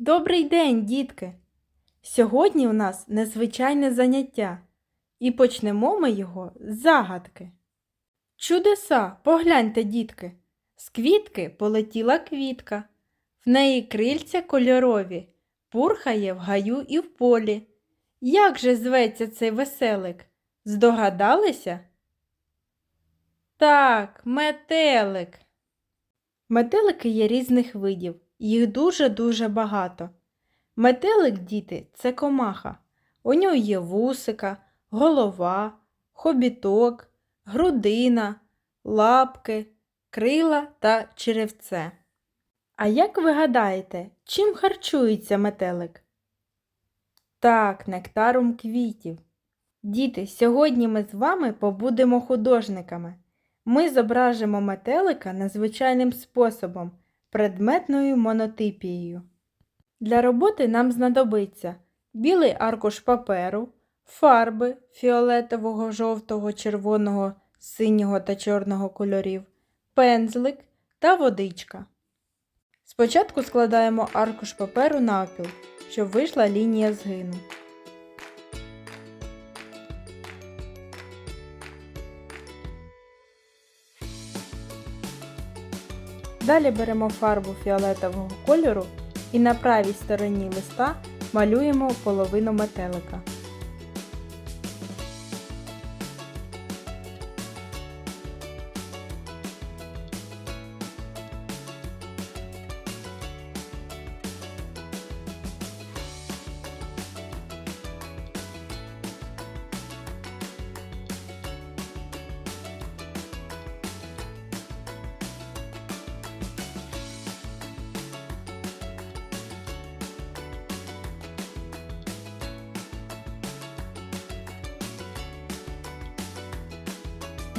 Добрий день, дітки! Сьогодні у нас незвичайне заняття, і почнемо ми його з загадки. Чудеса, погляньте, дітки, з квітки полетіла квітка, в неї крильця кольорові, пурхає в гаю і в полі. Як же зветься цей веселик? Здогадалися? Так, метелик. Метелики є різних видів, їх дуже-дуже багато. Метелик, діти, це комаха. У нього є вусика, голова, хобіток, грудина, лапки, крила та черевце. А як ви гадаєте, чим харчується метелик? Так, нектаром квітів. Діти, сьогодні ми з вами побудемо художниками. Ми зображимо метелика незвичайним способом, предметною монотипією. Для роботи нам знадобиться білий аркуш паперу, фарби фіолетового, жовтого, червоного, синього та чорного кольорів, пензлик та водичка. Спочатку складаємо аркуш паперу навпіл, щоб вийшла лінія згину. Далі беремо фарбу фіолетового кольору і на правій стороні листа малюємо половину метелика.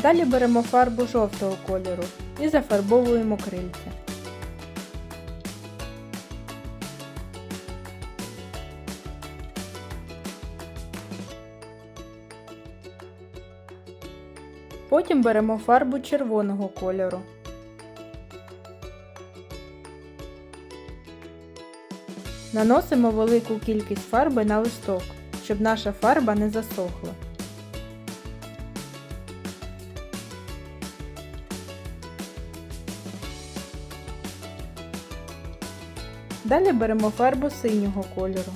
Далі беремо фарбу жовтого кольору і зафарбовуємо крильця. Потім беремо фарбу червоного кольору. Наносимо велику кількість фарби на листок, щоб наша фарба не засохла. Далі беремо фарбу синього кольору.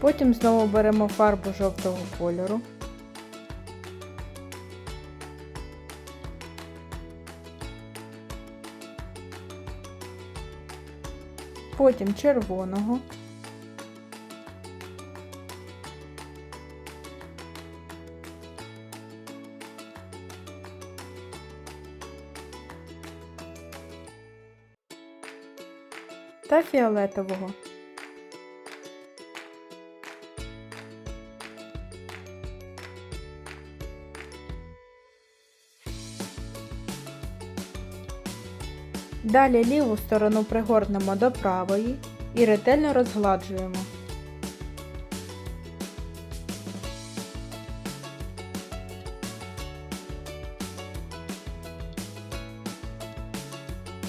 Потім знову беремо фарбу жовтого кольору. Потім червоного. Та фіолетового. Далі ліву сторону пригорнемо до правої і ретельно розгладжуємо.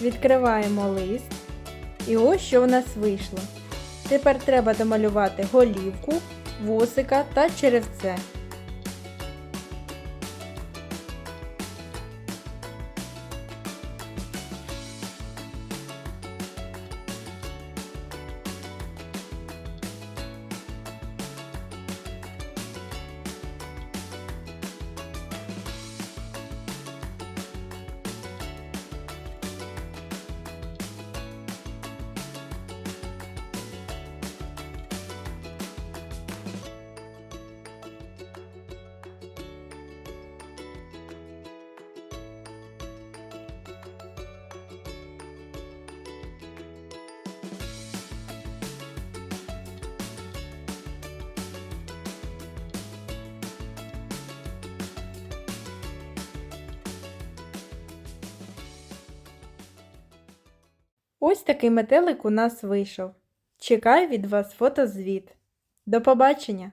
Відкриваємо лист. І ось що в нас вийшло. Тепер треба домалювати голівку, вусика та черевце. Ось такий метелик у нас вийшов. Чекаю від вас фотозвіт. До побачення!